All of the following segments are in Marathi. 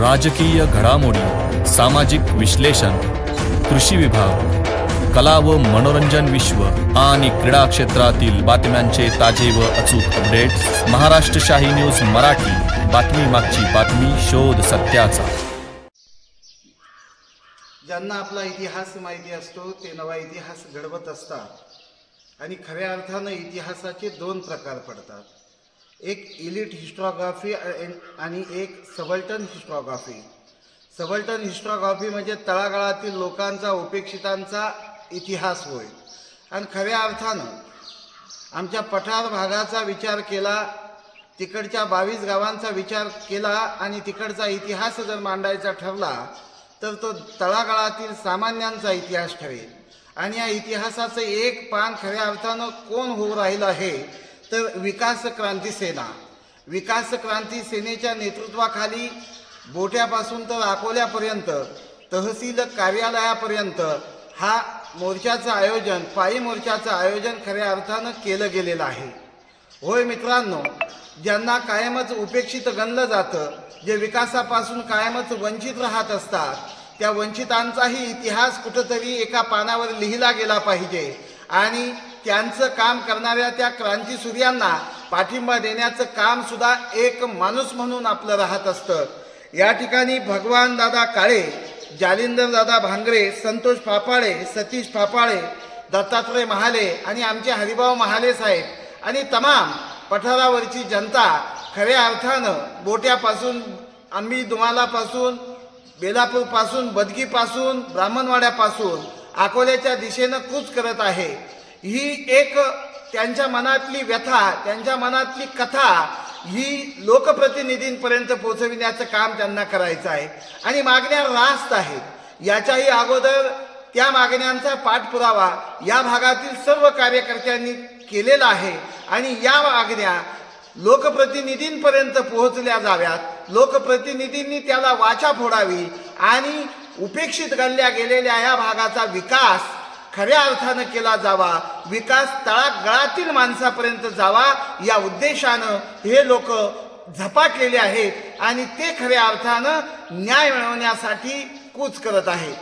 राजकीय घडामोडी सामाजिक विश्लेषण कृषी विभाग कला व मनोरंजन विश्व आणि क्रीडा क्षेत्रातील बातम्यांचे ताजे व अचूक अपडेट महाराष्ट्र शाही न्यूज मराठी बातमी मागची बातमी शोध सत्याचा. ज्यांना आपला इतिहास माहिती असतो ते नवा इतिहास घडवत असतात. आणि खऱ्या अर्थानं इतिहासाचे दोन प्रकार पडतात. एक इलिट हिस्ट्रॉग्राफी आणि एक सबल्टन हिस्ट्रॉग्राफी सबल्टन हिस्ट्रॉग्राफी म्हणजे तळागाळातील लोकांचा उपेक्षितांचा इतिहास होय. आणि खऱ्या अर्थानं आमच्या पठार भागाचा विचार केला तिकडच्या बावीस गावांचा विचार केला आणि तिकडचा इतिहास जर मांडायचा ठरला तर तो तळागाळातील सामान्यांचा इतिहास ठरेल. आणि या इतिहासाचं एक पान खऱ्या अर्थानं कोण होऊ राहिलं आहे तर विकास क्रांती सेना. विकास क्रांती सेनेच्या नेतृत्वाखाली बोट्यापासून तर अकोल्यापर्यंत तहसील कार्यालयापर्यंत हा मोर्चाचं आयोजन पायी मोर्चाचं आयोजन खऱ्या अर्थानं केलं गेलेलं आहे. होय मित्रांनो ज्यांना कायमच उपेक्षित गणलं जातं जे विकासापासून कायमच वंचित राहत असतात त्या वंचितांचाही इतिहास कुठंतरी एका पानावर लिहिला गेला पाहिजे आणि त्यांचं काम करणाऱ्या त्या क्रांती सूर्यांना पाठिंबा देण्याचं काम सुद्धा एक माणूस म्हणून आपलं राहत असतं. या ठिकाणी भगवान दादा काळे जालिंदर दादा भांगरे संतोष पापाळे सतीश पापाळे दत्तात्रय महाले आणि आमचे हरिभाऊ महाले साहेब आणि तमाम पठारावरची जनता खऱ्या अर्थानं बोट्यापासून आंबी दुमालापासून बेलापूरपासून बदगीपासून ब्राह्मणवाड्यापासून अकोल्याच्या दिशेनं कूच करत आहे. ही एक त्यांच्या मनातली व्यथा त्यांच्या मनातली कथा ही लोकप्रतिनिधींपर्यंत पोहोचविण्याचं काम त्यांना करायचं आहे. आणि मागण्या रास्त आहेत. याच्याही अगोदर त्या मागण्यांचा पाठपुरावा या भागातील सर्व कार्यकर्त्यांनी केलेला आहे. आणि या मागण्या लोकप्रतिनिधींपर्यंत पोहोचल्या जाव्यात. लोकप्रतिनिधींनी त्याला वाचा फोडावी आणि उपेक्षित गणल्या गेलेल्या या भागाचा विकास खऱ्या अर्थानं केला जावा विकास तळागळातील माणसापर्यंत जावा या उद्देशानं हे लोक झपाटलेले आहेत आणि ते खऱ्या अर्थानं न्याय मिळवण्यासाठी कूच करत आहेत.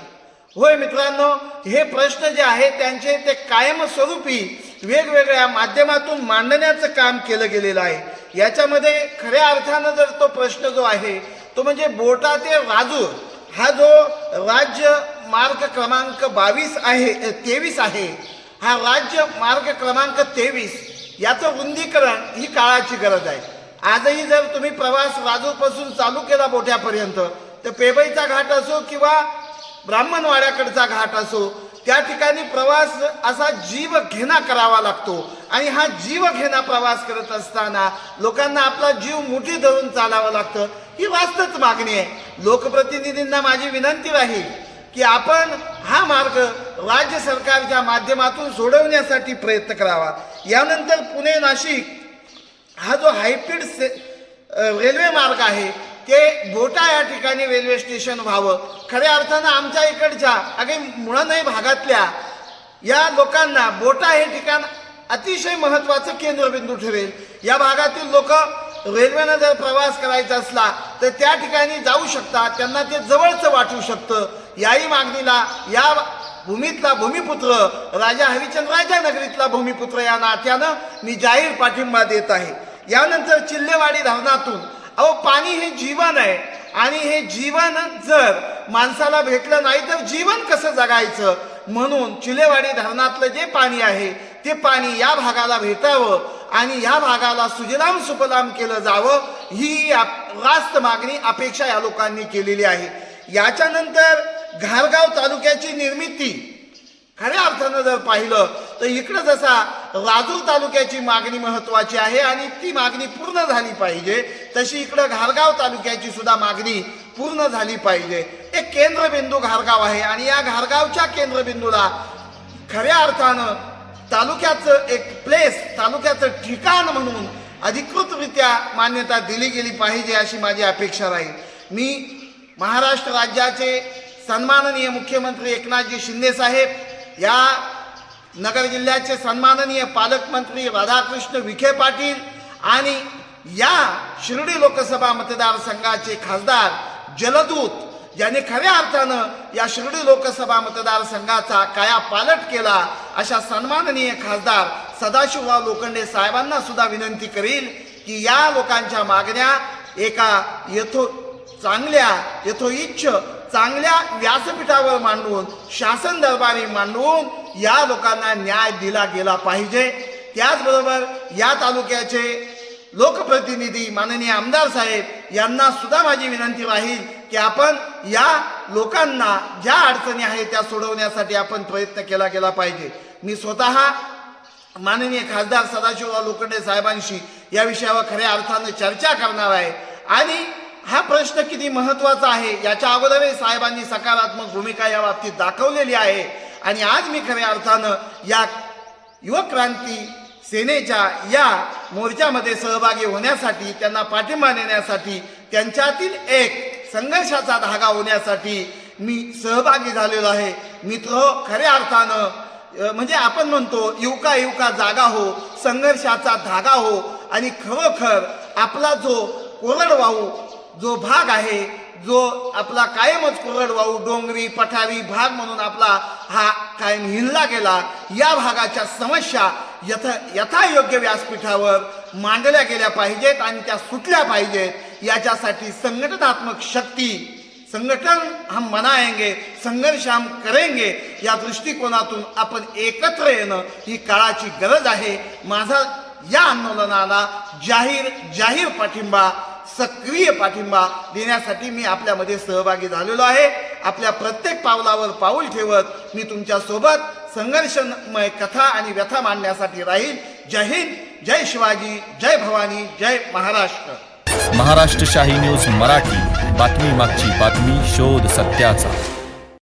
होय मित्रांनो हे प्रश्न जे आहेत त्यांचे ते कायमस्वरूपी वेगवेगळ्या माध्यमातून मांडण्याचं काम केलं गेलेलं आहे. याच्यामध्ये खऱ्या अर्थानं जर तो प्रश्न जो आहे तो म्हणजे बोटा ते राजूर. हा जो राज्य मार्ग क्रमांक बावीस आहे तेवीस आहे. हा राज्य मार्ग क्रमांक तेवीस. याचं रुंदीकरण ही काळाची गरज आहे. आजही जर तुम्ही प्रवास राजूरपासून चालू केला मोठ्यापर्यंत तर पेबईचा घाट असो किंवा ब्राह्मणवाड्याकडचा घाट असो त्या ठिकाणी प्रवास असा जीव घेणा करावा लागतो. आणि हा जीव घेणा प्रवास करत असताना लोकांना आपला जीव मुठी धरून चालावं लागतं. ही वास्तवच मागणी आहे. लोकप्रतिनिधींना माझी विनंती राहील की आपण हा मार्ग राज्य सरकारच्या माध्यमातून सोडवण्यासाठी प्रयत्न करावा. यानंतर पुणे नाशिक हा जो हायस्पीड से रेल्वे मार्ग आहे ते बोटा या ठिकाणी रेल्वे स्टेशन व्हावं. खऱ्या अर्थानं आमच्या इकडच्या अगे मुळानई भागातल्या या लोकांना बोटा हे ठिकाण अतिशय महत्त्वाचं केंद्रबिंदू ठरेल. या भागातील लोक रेल्वेनं जर प्रवास करायचा असला तर त्या ठिकाणी जाऊ शकतात त्यांना ते जवळचं वाटू शकतं. याही मागणीला या भूमीतला भूमिपुत्र राजा हरिचंद्राच्या नगरीतला भूमिपुत्र या नात्यानं मी जाहीर पाठिंबा देत आहे. यानंतर चिल्लेवाडी धरणातून अहो पाणी हे जीवन आहे. आणि हे जीवन जर माणसाला भेटलं नाही तर जीवन कसं जगायचं? म्हणून चिलेवाडी धरणातलं जे पाणी आहे ते पाणी या भागाला भेटावं आणि या भागाला सुजलाम सुफलाम केलं जावं ही आप- रास्त मागणी अपेक्षा या लोकांनी केलेली आहे. याच्यानंतर घारगाव तालुक्याची निर्मिती. खऱ्या अर्थानं जर पाहिलं तर इकडं जसा राजूर तालुक्याची मागणी महत्वाची आहे आणि ती मागणी पूर्ण झाली पाहिजे तशी इकडं घारगाव तालुक्याची सुद्धा मागणी पूर्ण झाली पाहिजे. एक केंद्रबिंदू घारगाव आहे आणि या घारगावच्या केंद्रबिंदूला खऱ्या अर्थानं तालुक्याचं एक प्लेस तालुक्याचं ठिकाण म्हणून अधिकृतरित्या मान्यता दिली गेली पाहिजे अशी माझी अपेक्षा राहील. मी महाराष्ट्र राज्याचे सन्माननीय मुख्यमंत्री एकनाथजी शिंदे साहेब या नगर जिल्ह्याचे सन्माननीय पालकमंत्री राधाकृष्ण विखे पाटील आणि या शिर्डी लोकसभा मतदारसंघाचे खासदार जलदूत ज्याने खऱ्या अर्थानं या शिर्डी लोकसभा मतदारसंघाचा काया पालट केला अशा सन्माननीय खासदार सदाशिवराव लोखंडे साहेबांना सुद्धा विनंती करील की या लोकांच्या मागण्या एका यथो चांगल्या यथोइच्छ चांगल्या व्यासपीठावर मांडून शासन दरबारी मांडून या लोकांना न्याय दिला गेला पाहिजे. त्याचबरोबर या तालुक्याचे लोकप्रतिनिधी माननीय आमदार साहेब यांना सुद्धा माझी विनंती राहील की आपण या लोकांना ज्या अडचणी आहेत त्या सोडवण्यासाठी आपण प्रयत्न केला गेला पाहिजे. मी स्वतः माननीय खासदार सदाशिवराव लोखंडे साहेबांशी या विषयावर खऱ्या अर्थानं चर्चा करणार आहे आणि हा प्रश्न किती महत्त्वाचा आहे याच्या अगोदरही साहेबांनी सकारात्मक भूमिका या बाबतीत दाखवलेली आहे. आणि आज मी खऱ्या अर्थानं या युवक क्रांती सेनेच्या या मोर्चामध्ये सहभागी होण्यासाठी त्यांना पाठिंबा देण्यासाठी त्यांच्यातील एक संघर्षाचा धागा होण्यासाठी मी सहभागी झालेलो आहे. मित्र खऱ्या अर्थानं म्हणजे आपण म्हणतो युवका युवका जागा हो संघर्षाचा धागा हो आणि खरोखर आपला जो कोरडवाहू जो भाग आहे जो आपला कायमच कोरडवाहू डोंगरी पठारी भाग म्हणून आपला हा कायम हिनला गेला या भागाच्या समस्या यथा यथायोग्य व्यासपीठावर मांडल्या गेल्या पाहिजेत आणि त्या सुटल्या पाहिजेत. याच्यासाठी संघटनात्मक शक्ती संघटन हम मनाएंगे संघर्ष हम करेंगे या दृष्टिकोनातून आपण एकत्र येणं ही काळाची गरज आहे. माझा या आंदोलनाला जाहीर जाहीर पाठिंबा सक्रिय पाठिंबा देण्यासाठी मी आपल्यामध्ये सहभागी झालेलो आहे. आपल्या प्रत्येक पावलावर पाऊल ठेवत मी तुमच्यासोबत संघर्षमय कथा आणि व्यथा मांडण्यासाठी राहील. जय हिंद जय शिवाजी जय भवानी जय महाराष्ट्र. महाराष्ट्र शाही न्यूज मराठी. बातमी मागची बातमी शोध सत्याचा.